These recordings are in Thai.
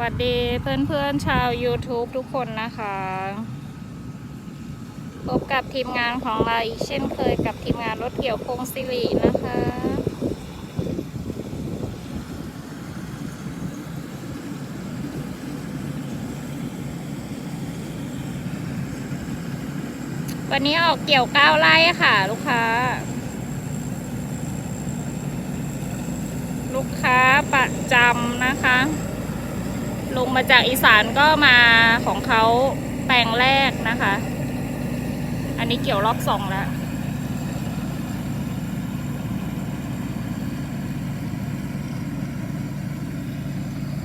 วัสดีเพื่อนๆชาว YouTube ทุกคนนะคะ พบกับทีมงานของเราอีกเช่นเคยกับทีมงานรถเกี่ยวพงศิรินะคะ วันนี้ออกเกี่ยวก้าวไร่ค่ะลูกค้า ลูกค้าประจำนะคะ ลงมาจากอีสานก็มาของเขาแปลงแรกนะคะ อันนี้เกี่ยวรอบสองแล้ว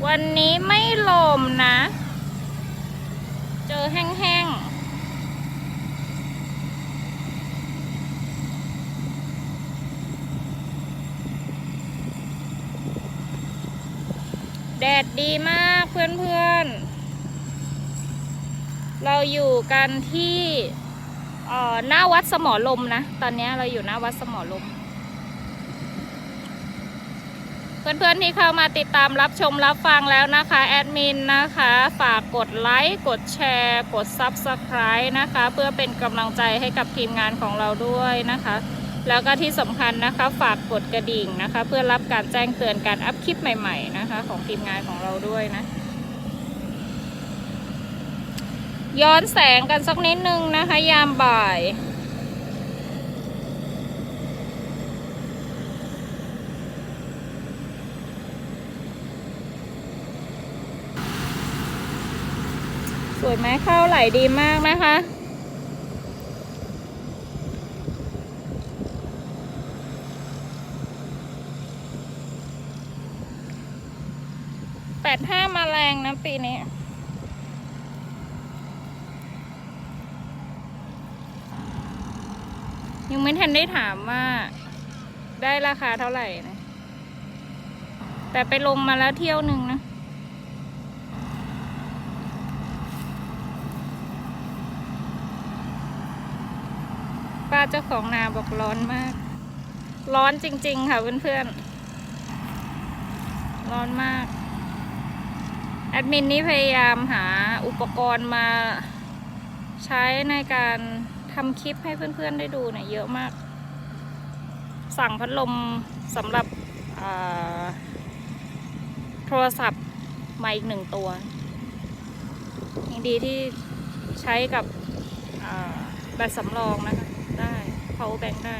วันนี้ไม่ลมนะ เจอแห้งๆ แดดดีมากเพื่อนๆ เราอยู่กันที่หน้าวัดสมอลมนะ ตอนนี้เราอยู่หน้าวัดสมอลม เพื่อนๆที่เข้ามาติดตามรับชมรับฟังแล้วนะคะ แอดมินนะคะ ฝากกดไลค์ กดแชร์ กด Subscribe นะคะ เพื่อเป็นกำลังใจให้กับทีมงานของเราด้วยนะคะ แล้วก็ที่สำคัญนะคะฝากกดกระดิ่งนะคะ เพื่อรับการแจ้งเตือนการอัพคลิปใหม่ ๆนะคะ ของทีมงานของเราด้วยนะ ย้อนแสงกันสักนิดนึงนะคะ ยามบ่ายสวยไหมข้าวไหลดีมากนะคะ แปดห้ามาแร งนะปีนี้ ยังไม่ทันได้ถามว่า ได้ราคาเท่าไหร่นะ แต่ไปลงมาแล้วเที่ยวหนึ่งนะป้าเจ้าของนาบอกร้อนมาก ร้อนจริง ๆ ค่ะเพื่อนๆ ร้อนมาก แอดมินนี่พยายามหาอุปกรณ์มาใช้ในการทำคลิปให้เพื่อนๆได้ดูเนี่ยเยอะมาก สั่งพัดลมสำหรับโทรศัพท์มาอีกหนึ่งตัวยังดีที่ใช้กับแบตสำรองนะคะได้ power bank ได้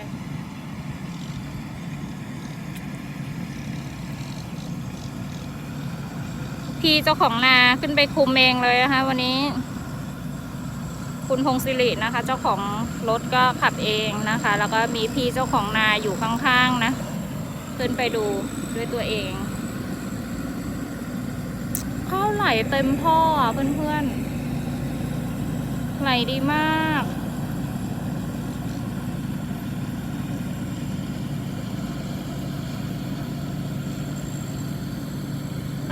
พีเจ้าของนาขึ้นไปคุมเองเลยนะคะ วันนี้ คุณพงศิรินะคะ เจ้าของรถก็ขับเองนะคะ แล้วก็มีพี่เจ้าของนาอยู่ข้างๆนะ ขึ้นไปดูด้วยตัวเองข้าวไหลเต็มท่อเพื่อนๆไหลดีมาก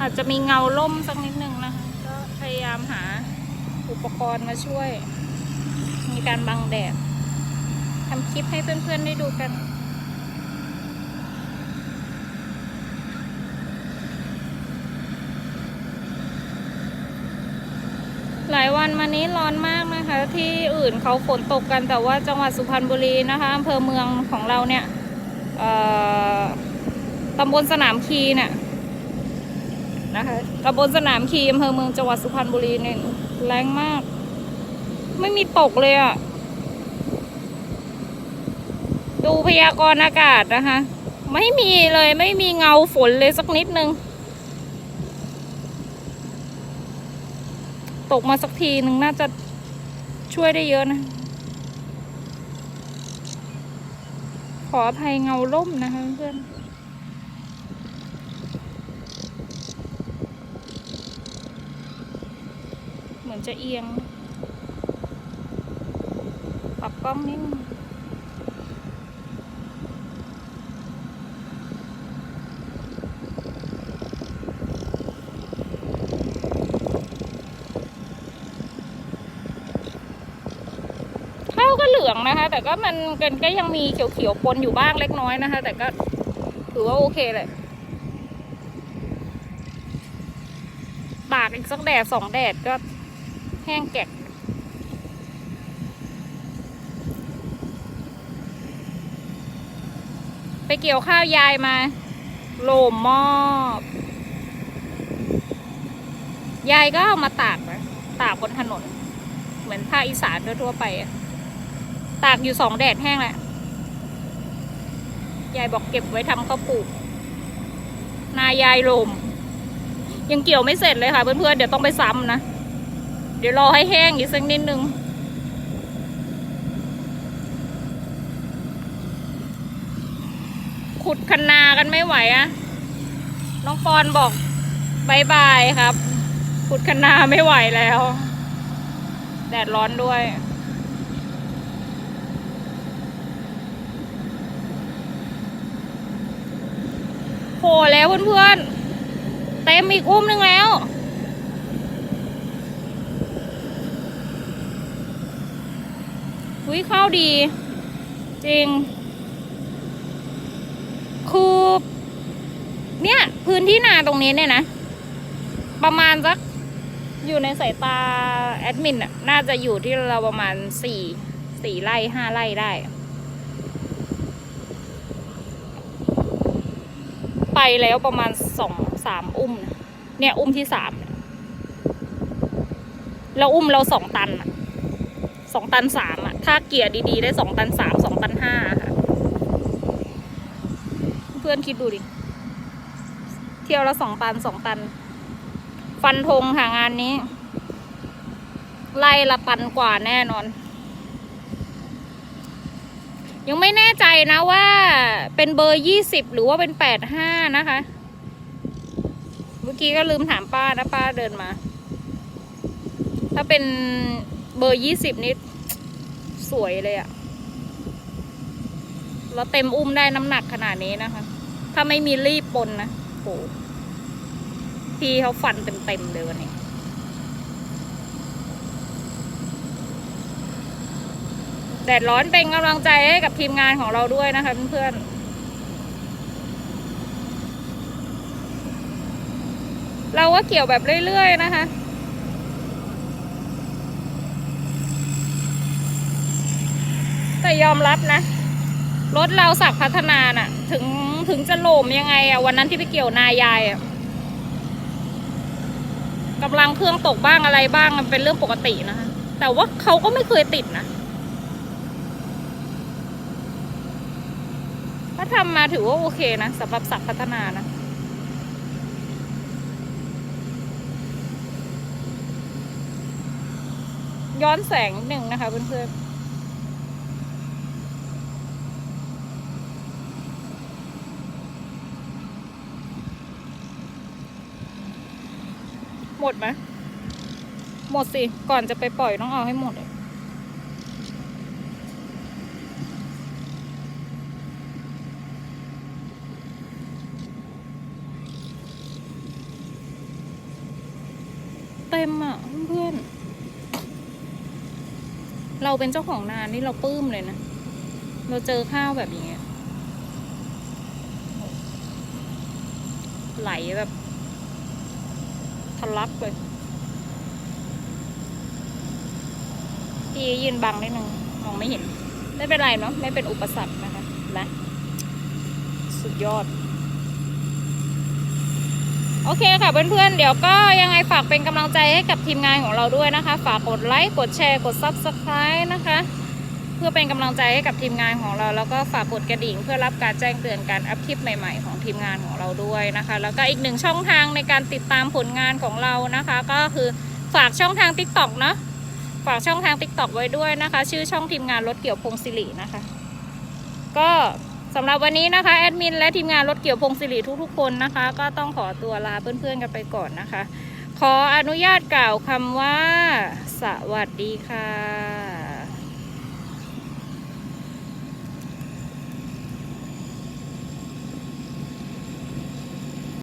อาจจะมีเงาล่มสักนิดนึงนะคะ ก็พยายามหาอุปกรณ์มาช่วย มีการบังแดดทำคลิปให้เพื่อนๆได้ดูกันหลายวันมานี้ร้อนมากนะคะ ที่อื่นเขาฝนตกกันแต่ว่าจังหวัดสุพรรณบุรีนะคะอำเภอเมืองของเราเนี่ยตำบลสนามคีเนี่ย นะคะตำบลสนามคีอำเภอเมืองจังหวัดสุพรรณบุรีเนี่ยแรงมาก ไม่มีตกเลยอะ่ะดูพยากรณ์อากาศนะคะ ไม่มีเลยไม่มีเงาฝนเลยสักนิดนึง ตกมาสักทีหนึ่งน่าจะช่วยได้เยอะนะ ขออภัยเงาล่มนะคะเพื่อน มือนจะเอียง ปรับกล้องนิดนึงข้าก็เหลืองนะคะแต่ก็มันกันก็ยังมีเขียวๆปนอยู่บ้างเล็กน้อยนะคะ แต่ก็ถือว่าโอเคเลยตากอีกสักแดดสองแดดก็ แห้งแกะไปเกี่ยวข้าวยายมาโหลมมอบ ยายก็เอามาตากนะตากบนถนน เหมือนภาคอีสานทั่วไป ตากอยู่สองแดดแห้งแหละ ยายบอกเก็บไว้ทำข้าวปลูก นายายลม ยังเกี่ยวไม่เสร็จเลยค่ะเพื่อนๆ เดี๋ยวต้องไปซ้ำนะ ดี๋ยวรอให้แห้งอีกสักนิดนึงขุดคันนากันไม่ไหวอะน้องปอนบอกบายบายครับ ขุดคันนาไม่ไหวแล้ว แดดร้อนด้วยโผล่แล้วเพื่อนๆเต็มอีกอุ้มหนึ่งแล้ว วิข้าวดี จริง คือเนี่ย พื้นที่นาตรงนี้เนี่ยนะ ประมาณสักอยู่ในสายตาแอดมินน่าจะอยู่ที่เราประมาณสี่สี่ไร่ห้าไร่ได้ ไปแล้วประมาณสองสามอุ้มนะเนี่ยอุ้มที่สามเนี่ยแล้วอุ้มเราสองตันอะสองตันสามอะ ถ้าเกียร์ดีๆ ได้สองตันสามสองตันห้าค่ะ เพื่อนคิดดูดิ เที่ยวละสองตันสองตัน ฟันธงค่ะงานนี้ ไล่ละตันกว่าแน่นอน ยังไม่แน่ใจนะว่าเป็นเบอร์ยี่สิบหรือว่าเป็นแปดห้านะคะ เมื่อกี้ก็ลืมถามป้านะป้าเดินมา ถ้าเป็นเบอร์ยี่สิบนี่ สวยเลยอะแล้วเต็มอุ้มได้น้ำหนักขนาดนี้นะคะ ถ้าไม่มีรีบปนนะโหพี่เขาฟันเต็มๆเลยวันนี้แดดร้อนเป็นกำลังใจให้กับทีมงานของเราด้วยนะคะเพื่อนๆ เราก็เกี่ยวแบบเรื่อยๆนะคะ แต่ยอมรับนะ รถเราสักพัฒนาน่ะ ถึงถึงจะโหลมยังไงอะวันนั้นที่ไปเกี่ยวนายายอะกำลังเครื่องตกบ้างอะไรบ้างมันเป็นเรื่องปกตินะคะ แต่ว่าเขาก็ไม่เคยติดนะถ้าทำมาถือว่าโอเคนะสำหรับสักพัฒนานะย้อนแสงนิดหนึ่งนะคะเพื่อนๆ หมดไหมหมดสิ ก่อนจะไปปล่อยต้องเอาให้หมดเลยเต็มอะเพื่อนเราเป็นเจ้าของนานี่เราปลื้มเลยนะ เราเจอข้าวแบบอย่างเงี้ไหลแบบ ทะลักเลยพี่ยืนบังนิดนึงมองไม่เห็น ไม่เป็นไรเนาะไม่เป็นอุปสรรคนะคะนะสุดยอด โอเคค่ะเพื่อนๆ เดี๋ยวก็ยังไงฝากเป็นกำลังใจให้กับทีมงานของเราด้วยนะคะ ฝากกดไลค์ กดแชร์ กด Subscribe นะคะ เพื่อเป็นกำลังใจให้กับทีมงานของเรา แล้วก็ฝากกดกระดิ่ง เพื่อรับการแจ้งเตือนการอัพคลิปใหม่ ๆ ของทีมงานของเราด้วยนะคะ แล้วก็อีกหนึ่งช่องทางในการติดตามผลงานของเรานะคะ ก็คือฝากช่องทาง TikTok เนาะฝากช่องทาง TikTok ไว้ด้วยนะคะ ชื่อช่องทีมงานรถเกี่ยวพงศิรินะคะ ก็สำหรับวันนี้นะคะแอดมินและทีมงานรถเกี่ยวพงศิริทุกๆคนนะคะ ก็ต้องขอตัวลาเพื่อนๆกันไปก่อนนะคะ ขออนุญาตกล่าวคำว่า สวัสดีค่ะ